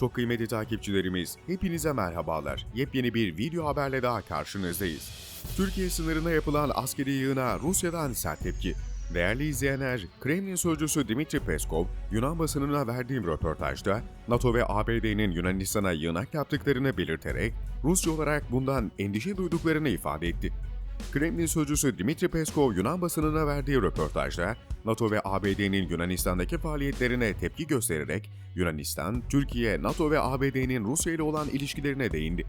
Çok kıymetli takipçilerimiz, hepinize merhabalar. Yepyeni bir video haberle daha karşınızdayız. Türkiye sınırına yapılan askeri yığına Rusya'dan sert tepki. Değerli izleyenler, Kremlin sözcüsü Dmitri Peskov, Yunan basınına verdiğim röportajda NATO ve ABD'nin Yunanistan'a yığınak yaptıklarını belirterek Rusya olarak bundan endişe duyduklarını ifade etti. Kremlin sözcüsü Dmitri Peskov Yunan basınına verdiği röportajda NATO ve ABD'nin Yunanistan'daki faaliyetlerine tepki göstererek Yunanistan, Türkiye, NATO ve ABD'nin Rusya ile olan ilişkilerine değindi.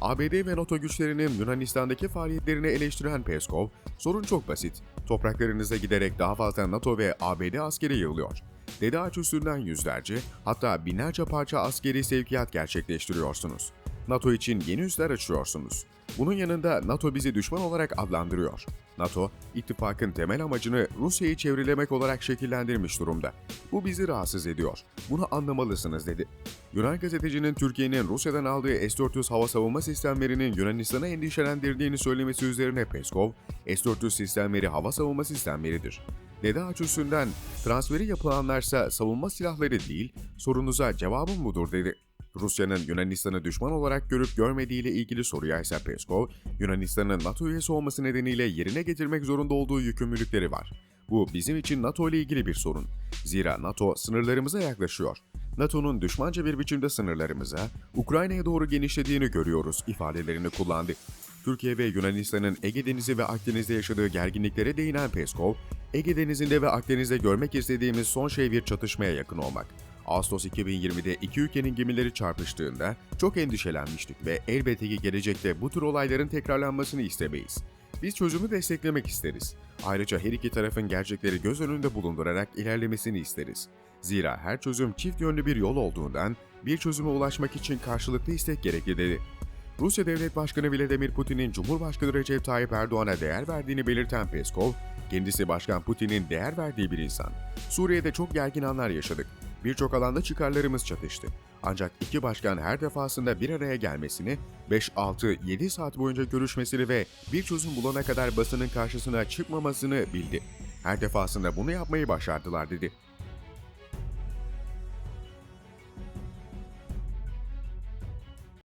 ABD ve NATO güçlerinin Yunanistan'daki faaliyetlerini eleştiren Peskov, sorun çok basit. Topraklarınıza giderek daha fazla NATO ve ABD askeri yığılıyor. Dede Ağaç üstünden yüzlerce, hatta binlerce parça askeri sevkiyat gerçekleştiriyorsunuz. NATO için yeni üsler açıyorsunuz. Bunun yanında NATO bizi düşman olarak adlandırıyor. NATO, ittifakın temel amacını Rusya'yı çevrilemek olarak şekillendirmiş durumda. Bu bizi rahatsız ediyor. Bunu anlamalısınız dedi. Yunan gazetecinin Türkiye'nin Rusya'dan aldığı S-400 hava savunma sistemlerinin Yunanistan'a endişelendirdiğini söylemesi üzerine Peskov, S-400 sistemleri hava savunma sistemleridir. Dede Ağaç üstünden transferi yapılanlarsa savunma silahları değil, sorunuza cevabım budur dedi. Rusya'nın Yunanistan'ı düşman olarak görüp görmediğiyle ilgili soruya ise Peskov, Yunanistan'ın NATO üyesi olması nedeniyle yerine getirmek zorunda olduğu yükümlülükleri var. Bu bizim için NATO ile ilgili bir sorun. Zira NATO sınırlarımıza yaklaşıyor. NATO'nun düşmanca bir biçimde sınırlarımıza, Ukrayna'ya doğru genişlediğini görüyoruz ifadelerini kullandı. Türkiye ve Yunanistan'ın Ege Denizi ve Akdeniz'de yaşadığı gerginliklere değinen Peskov, Ege Denizi'nde ve Akdeniz'de görmek istediğimiz son şey bir çatışmaya yakın olmak. Ağustos 2020'de iki ülkenin gemileri çarpıştığında çok endişelenmiştik ve elbette ki gelecekte bu tür olayların tekrarlanmasını istemeyiz. Biz çözümü desteklemek isteriz. Ayrıca her iki tarafın gerçekleri göz önünde bulundurarak ilerlemesini isteriz. Zira her çözüm çift yönlü bir yol olduğundan bir çözüme ulaşmak için karşılıklı istek gerekli dedi. Rusya Devlet Başkanı Vladimir Putin'in Cumhurbaşkanı Recep Tayyip Erdoğan'a değer verdiğini belirten Peskov, kendisi Başkan Putin'in değer verdiği bir insan. Suriye'de çok gergin anlar yaşadık. Birçok alanda çıkarlarımız çatıştı. Ancak iki başkan her defasında bir araya gelmesini, 5-6-7 saat boyunca görüşmesini ve bir çözüm bulana kadar basının karşısına çıkmamasını bildi. Her defasında bunu yapmayı başardılar dedi.